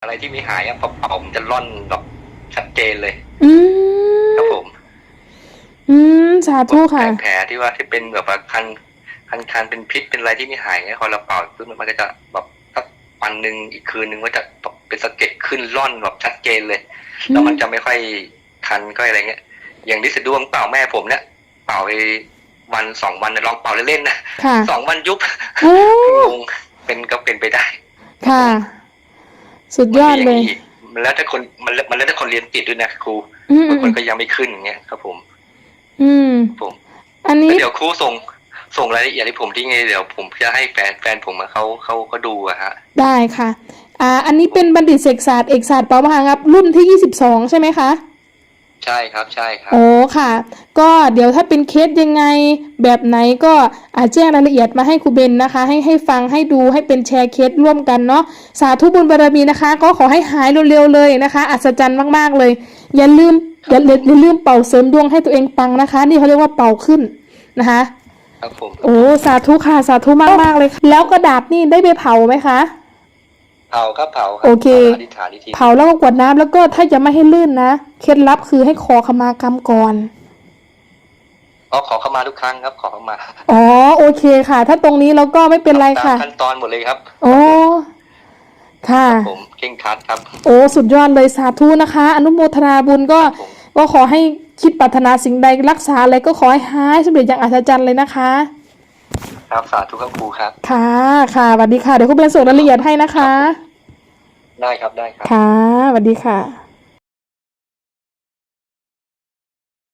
อะไรที่ไม่หายอะพอเป่ามันจะร่อนแบบชัดเจนเลยอืมครับผมอืมสาธุค่ะ แผลที่ว่าที่เป็นแบบว่าคันคันคันเป็นพิษเป็นอะไรที่ไม่หายเนี่ยพอเราเป่าปุ๊บมันก็จะแบบสักวันหนึ่งอีกคืนหนึ่งก็จะแบบเป็นสะเก็ดขึ้นร่อนแบบชัดเจนเลยแล้วมันจะไม่ค่อยคันก็อะไรเงี้ย อย่างที่สะดวงเป่าแม่ผมเนี่ยเป่าไปวันสองวันเนี่ยลองเป่าเล่นๆนะค่ะสองวันยุบโอ้งงเป็นก็เป็นไปได้ ค่ะ สุดยอดเลย มันมีางนี้อีกมันแล้วถ้าคนมันมันแล้วถ้าคนเรียนติดด้วยนะครูอืมบางคนก็ยังไม่ขึ้นอย่างเงี้ยครับผม อืมผม อันนี้แล้วเดี๋ยวครูส่งส่งรายละเอียดให้ผมที่ไงเดี๋ยวผมจะให้แฟนแฟนผมอะเขาเขาเขาดูอะฮะ ได้ค่ะ อ่า อันนี้เป็นบัณฑิตเสกศาสตร์เอกศาสตร์ปวหครับ รุ่นที่ยี่สิบสองใช่ไหมคะ ใช่ครับใช่ครับ โอ้ค่ะ ก็เดี๋ยวถ้าเป็นเคสยังไงแบบไหนก็อาแจ้งรายละเอียดมาให้ครูเบนนะคะ ให้ให้ฟังให้ดูให้เป็นแชร์เคสร่วมกันเนาะสาธุบุญบารมีนะคะ ก็ขอให้หายเร็วๆเลยนะคะ อัศจรรย์มากๆเลย อย่าลืมอย่าอย่าลืมเป่าเสริมดวงให้ตัวเองปังนะคะ นี่เขาเรียกว่าเป่าขึ้นนะคะครับผมโอ้สาธุค่ะสาธุมากๆเลยค่ะแล้วกระดาษนี่ได้ไปเผาไหมคะ เผาครับเผารับโอเค อธิษฐานอีกทีเผาแล้วก็กวดน้ำแล้วก็ถ้าจะไม่ให้ลื่นนะเคล็ดลับคือให้ขอขมากรรมก่อน อ๋อขอเข้ามาทุกครั้งครับ ขอเข้ามาอ๋อโอเคค่ะ ถ้าตรงนี้เราก็ไม่เป็นไรค่ะ ตามขั้นตอนหมดเลยครับโอ้ค่ะ ผมเข่งครัดครับ โอ้สุดยอดเลยสาธุนะคะ อนุโมทนาบุญก็ผม ก็ขอให้คิดปรารถนาสิ่งใดรักษาอะไรก็ขอให้หายสำเร็จอย่างอัศจรรย์เลยนะคะ ครับสาธุครับครูครับ ค่ะ ค่ะสวัสดีค่ะ เดี๋ยวคุณเป็นส่งรายละเอียดให้นะคะ ได้ครับได้ครับ ค่ะสวัสดีค่ะ